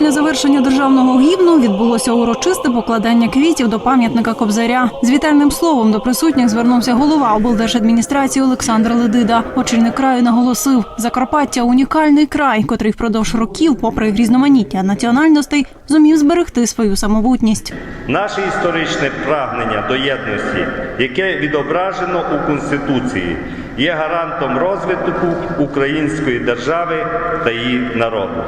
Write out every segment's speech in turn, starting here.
церемонія завершення державного гімну відбулося урочисте покладання квітів до пам'ятника Кобзаря. З вітальним словом до присутніх звернувся голова облдержадміністрації Олександр Ледида. Очільник краю наголосив: Закарпаття унікальний край, котрий впродовж років, попри різноманіття національностей, зумів зберегти свою самобутність. Наше історичне прагнення до єдності, яке відображено у Конституції, є гарантом розвитку української держави та її народу.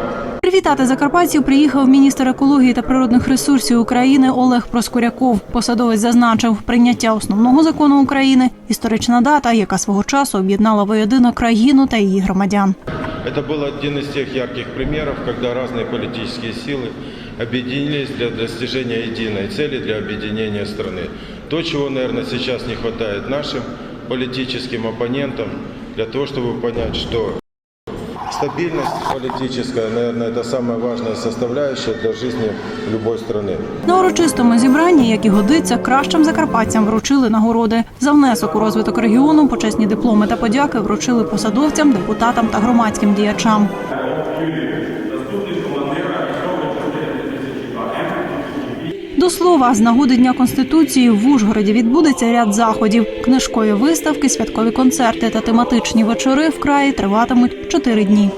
Привітати закарпатців приїхав міністр екології та природних ресурсів України Олег Проскуряков. Посадовець зазначив, прийняття основного закону України історична дата, яка свого часу об'єднала воєдино країну та її громадян. Это был один из тех ярких примеров, когда разные политические силы объединились для достижения единой цели, для объединения страны. То, чего, наверное, сейчас не хватает нашим политическим оппонентам, для того, чтобы понять, что стабильность политическая, наверное, это самая важная составляющая для жизни любой страны. На урочистому зібранні, як і годиться, кращим закарпатцям вручили нагороди. За внесок у розвиток регіону почесні дипломи та подяки вручили посадовцям, депутатам та громадським діячам. До слова, з нагоди Дня Конституції в Ужгороді відбудеться ряд заходів. Книжкові виставки, святкові концерти та тематичні вечори в краї триватимуть чотири дні.